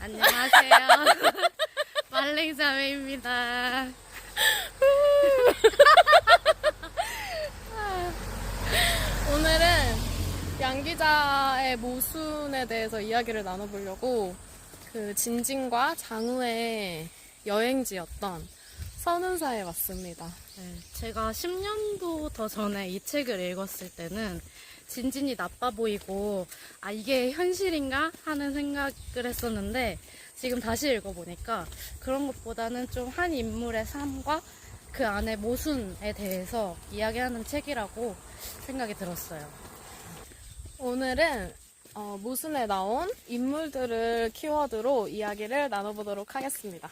안녕하세요. 말랭자매입니다. 오늘은 양기자의 모순에 대해서 이야기를 나눠보려고 그 진진과 장우의 여행지였던 선운사에 왔습니다. 네, 제가 10년도 더 전에 이 책을 읽었을 때는 진진이 나빠 보이고 아 이게 현실인가 하는 생각을 했었는데 지금 다시 읽어보니까 그런 것보다는 좀 한 인물의 삶과 그 안의 모순에 대해서 이야기하는 책이라고 생각이 들었어요. 오늘은 어, 모순에 나온 인물들을 키워드로 이야기를 나눠보도록 하겠습니다.